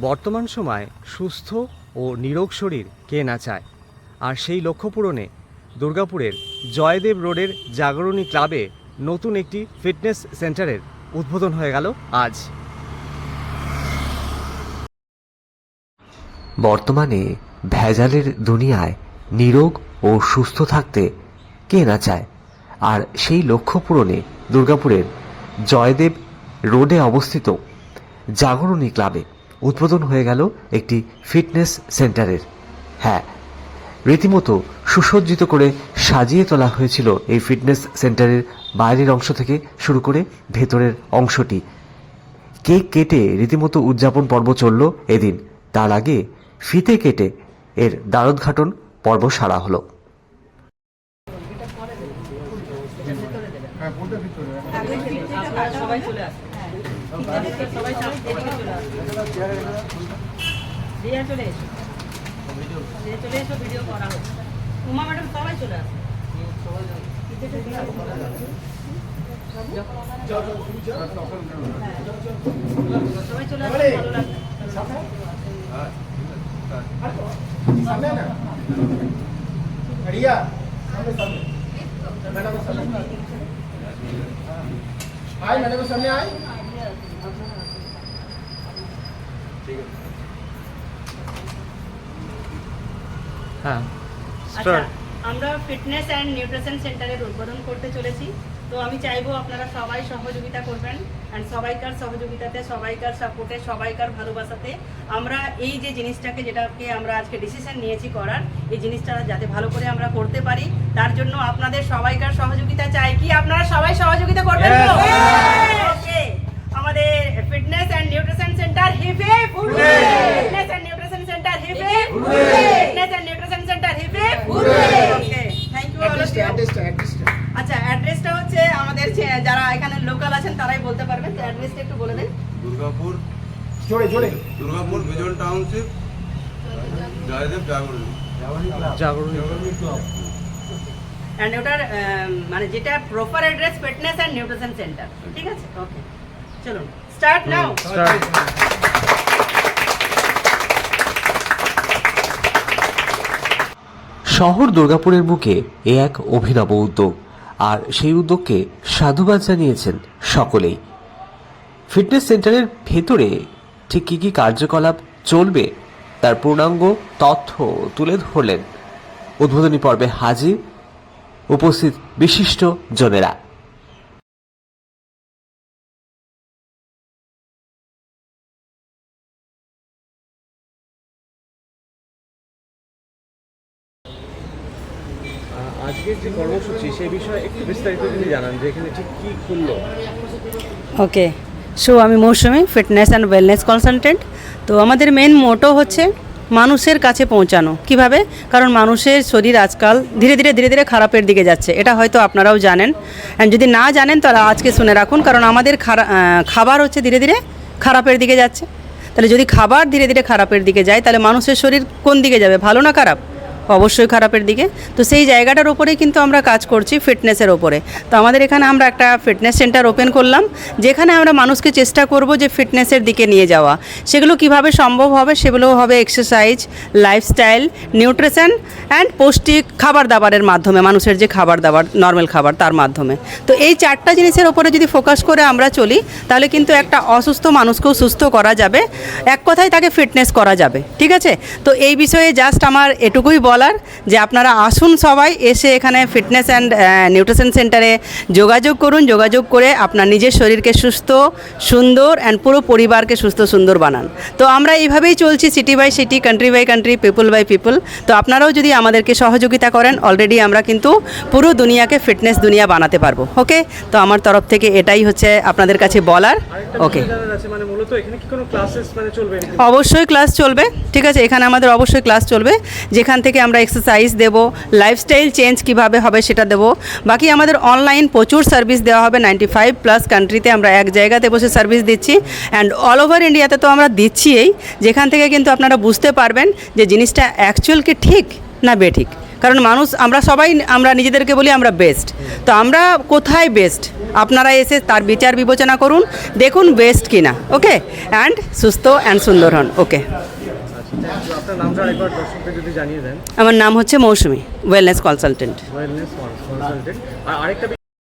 বর্তমান সময় সুস্থ ও নিরোগ শরীর কে না চায়? আর সেই লক্ষ্য পূরণে দুর্গাপুরের জয়দেব রোডের জাগরণী ক্লাবে নতুন একটি ফিটনেস সেন্টারের উদ্বোধন হয়ে গেল আজ। বর্তমানে ভেজালের দুনিয়ায় নিরোগ ও সুস্থ থাকতে কে না চায়? আর সেই লক্ষ্য পূরণে দুর্গাপুরের জয়দেব রোডে অবস্থিত জাগরণী ক্লাবে উদ্বোধন হয়ে গেল একটি ফিটনেস সেন্টারের। হ্যাঁ রীতিমতো সুসজ্জিত করে সাজিয়ে তোলা হয়েছিল এই ফিটনেস সেন্টারের বাইরের অংশ থেকে শুরু করে ভেতরের অংশটি। কেক কেটে রীতিমতো উদযাপন পর্ব চলল এদিন। তার আগে ফিতে কেটে এর দ্বারোদ্ঘাটন পর্ব সারা হলো। চলে এসো রিয়া চলে এসো ভিডিও করা হচ্ছে উমা ম্যাডাম সবাই চলে আসুন সবাই চলে আসুন ভালো লাগবে रिया सामने सामने मैडम सामने आए मैडम सामने आए হ্যাঁ। আচ্ছা আমরা ফিটনেস অ্যান্ড নিউট্রিশন সেন্টারের উদ্বোধন করতে চলেছি। তো আমি চাইব আপনারা সবাই সহযোগিতা করবেন অ্যান্ড সবাইকার সহযোগিতাতে সবাইকার সাপোর্টে সবাইকার ভালোবাসাতে আমরা এই যে জিনিসটাকে যেটাকে আমরা আজকে ডিসিশন নিয়েছি করার এই জিনিসটা যাতে ভালো করে আমরা করতে পারি তার জন্য আপনাদের সবাইকার সহযোগিতা চাই। কি আপনারা সবাই সহযোগিতা করবেন তো? ওকে আমাদের ফিটনেস অ্যান্ড নিউট্রিশন সেন্টার হিপে ফিটনেস অ্যান্ড নিউট্রিশন সেন্টার হিপে ফিটনেস অ্যান্ড অ্যাড্রেসটা আচ্ছা, হচ্ছে আমাদের যারা এখানে লোকাল আছেন তারাই বলতে পারবেন। অ্যাড্রেসটা একটু বলে দিন। দুর্গাপুর দুর্গাপুর বিজন টাউনশিপ জয়দেব অ্যান্ড ওটার মানে যেটা proper address fitness and nutrition centre ঠিক আছে? ওকে চলুন। স্টার্ট নাও শহর দুর্গাপুরের বুকে এ এক অভিনব উদ্যোগ, আর সেই উদ্যোগকে সাধুবাদ জানিয়েছেন সকলেই। ফিটনেস সেন্টারের ভেতরে ঠিক কী কী কার্যকলাপ চলবে, তার পূর্ণাঙ্গ তথ্য তুলে ধরলেন। উদ্বোধনী পর্বে হাজির উপস্থিত বিশিষ্ট জনেরা আজকের যে কর্মসূচি সেই বিষয়ে একটু বিস্তারিত যদি জানান যে এখানে ঠিক কি খুললো ওকে সো আমি Mousumi fitness and wellness consultant তো আমাদের মেন মোটো হচ্ছে মানুষের কাছে পৌঁছানো। কীভাবে? কারণ মানুষের শরীর আজকাল ধীরে ধীরে ধীরে ধীরে খারাপের দিকে যাচ্ছে। এটা হয়তো আপনারাও জানেন। যদি না জানেন, তাহলে আজকে শুনে রাখুন। কারণ আমাদের খাবার হচ্ছে ধীরে ধীরে খারাপের দিকে যাচ্ছে। তাহলে যদি খাবার ধীরে ধীরে খারাপের দিকে যায়, তাহলে মানুষের শরীর কোন দিকে যাবে? ভালো না খারাপ? অবশ্যই খারাপের দিকে। তো সেই জায়গাটার ওপরেই কিন্তু আমরা কাজ করছি ফিটনেসের ওপরে। তো আমাদের এখানে আমরা একটা ফিটনেস সেন্টার ওপেন করলাম, যেখানে আমরা মানুষকে চেষ্টা করব যে ফিটনেসের দিকে নিয়ে যাওয়া। সেগুলো কীভাবে সম্ভব হবে সেগুলো হবে এক্সারসাইজ লাইফস্টাইল নিউট্রিশন অ্যান্ড পৌষ্টিক খাবার দাবারের মাধ্যমে, মানুষের যে খাবার দাবার নর্মাল খাবার তার মাধ্যমে। তো এই চারটা জিনিসের ওপরে যদি ফোকাস করে আমরা চলি, তাহলে কিন্তু একটা অসুস্থ মানুষকেও সুস্থ করা যাবে। এক কথায় তাকে ফিটনেস করা যাবে, ঠিক আছে? তো এই বিষয়ে জাস্ট আমার এটুকুই বলার যে আপনারা আসুন সবাই এসে এখানে ফিটনেস অ্যান্ড নিউট্রিশন সেন্টারে যোগাযোগ করুন। যোগাযোগ করে আপনার নিজের শরীরকে সুস্থ সুন্দর অ্যান্ড পুরো পরিবারকে সুস্থ সুন্দর বানান। তো আমরা এইভাবেই চলছি city by city country by country people by people তো আপনারাও যদি আমাদেরকে সহযোগিতা করেন অলরেডি আমরা কিন্তু পুরো দুনিয়াকে ফিটনেস দুনিয়া বানাতে পারব। ওকে তো আমার তরফ থেকে এটাই হচ্ছে আপনাদের কাছে বলার। ওকে মানে মানে? অবশ্যই ক্লাস চলবে। ঠিক আছে এখানে আমাদের অবশ্যই ক্লাস চলবে। যেখান থেকে আমরা এক্সারসাইজ দেবো লাইফস্টাইল চেঞ্জ কীভাবে হবে সেটা দেবো। বাকি আমাদের অনলাইন প্রচুর সার্ভিস দেওয়া হবে নাইনটি ফাইভ প্লাস কান্ট্রিতে আমরা এক জায়গাতে বসে সার্ভিস দিচ্ছি। অ্যান্ড অল ওভার ইন্ডিয়াতে তো আমরা দিচ্ছিই, যেখান থেকে কিন্তু আপনারা বুঝতে পারবেন যে জিনিসটা অ্যাকচুয়াল কি ঠিক না বেঠিক। কারণ মানুষ, আমরা সবাই, আমরা নিজেদেরকে বলি আমরা বেস্ট তো আমরা কোথায় বেস্ট আপনারা এসে তার বিচার বিবেচনা করুন, দেখুন বেস্ট কিনা ওকে অ্যান্ড সুস্থ অ্যান্ড সুন্দর হন ওকে আপনার নামটা একবার দর্শককে যদি জানিয়ে দেন। আমার নাম হচ্ছে Mousumi wellness consultant wellness consultant আর আরেকটা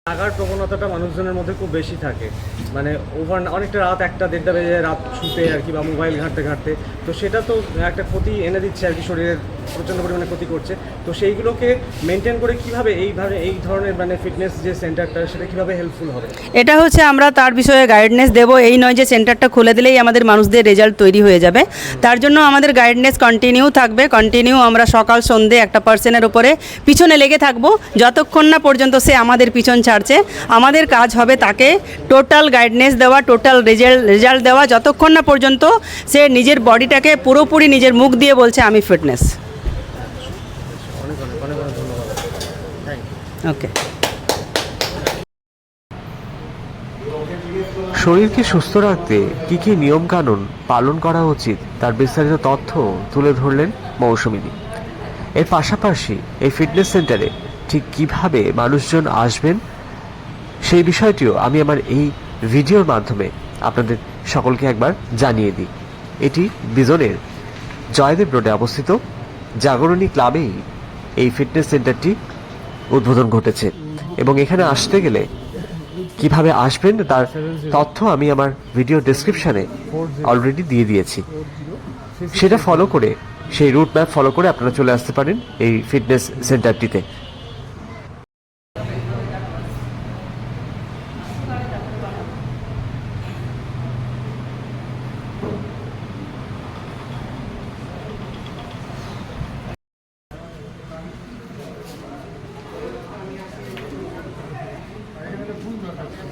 লাগার প্রবণতাটা মানুষজনের মধ্যে খুব বেশি থাকে। মানে ওভার অনেকটা রাত একটা দেড়টা বেজে রাত শুতে আর কি বা মোবাইল ঘাঁটতে ঘাঁটতে। তো সেটা তো একটা ক্ষতি এনে দিচ্ছে আর কি শরীরের প্রচণ্ড পরিমাণে ক্ষতি করছে। তো সেইগুলোকে মেনটেন করে কীভাবে এইভাবে এই ধরনের মানে ফিটনেস যে সেন্টারটা সেটা কীভাবে হেল্পফুল হবে? এটা হচ্ছে আমরা তার বিষয়ে গাইডনেস দেব। এই নয় যে সেন্টারটা খুলে দিলেই আমাদের মানুষদের রেজাল্ট তৈরি হয়ে যাবে। তার জন্য আমাদের গাইডনেস কন্টিনিউ থাকবে। কন্টিনিউ আমরা সকাল, সন্ধে একটা পার্সনের উপরে পিছনে লেগে থাকব। যতক্ষণ না পর্যন্ত সে আমাদের পিছন ছাড়ছে, আমাদের কাজ হবে তাকে টোটাল গাইডনেস দেওয়া টোটাল রেজাল্ট রেজাল্ট দেওয়া। যতক্ষণ না পর্যন্ত সে নিজের বডিটাকে পুরোপুরি নিজের মুখ দিয়ে বলছে, আমি ফিটনেস ওকে শরীরকে সুস্থ রাখতে কি কি নিয়মকানুন পালন করা উচিত? তার বিস্তারিত তথ্য তুলে ধরলেন মৌসুমিনী এর পাশাপাশি এই ফিটনেস সেন্টারে ঠিক কীভাবে মানুষজন আসবেন সেই বিষয়টিও আমি আমার এই ভিডিওর মাধ্যমে আপনাদের সকলকে একবার জানিয়ে দিই। এটি বিজনের জয়দেব রোডে অবস্থিত জাগরণী ক্লাবেই এই ফিটনেস সেন্টারটি উদ্বোধন ঘটেছে। এবং এখানে আসতে গেলে কীভাবে আসবেন তার তথ্য আমি আমার ভিডিও ডিসক্রিপশনে অলরেডি দিয়ে দিয়েছি। সেটা ফলো করে, সেই রুট ম্যাপ ফলো করে আপনারা চলে আসতে পারেন এই ফিটনেস সেন্টারটিতে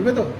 বলবে তো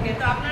ওকে তো আপনারা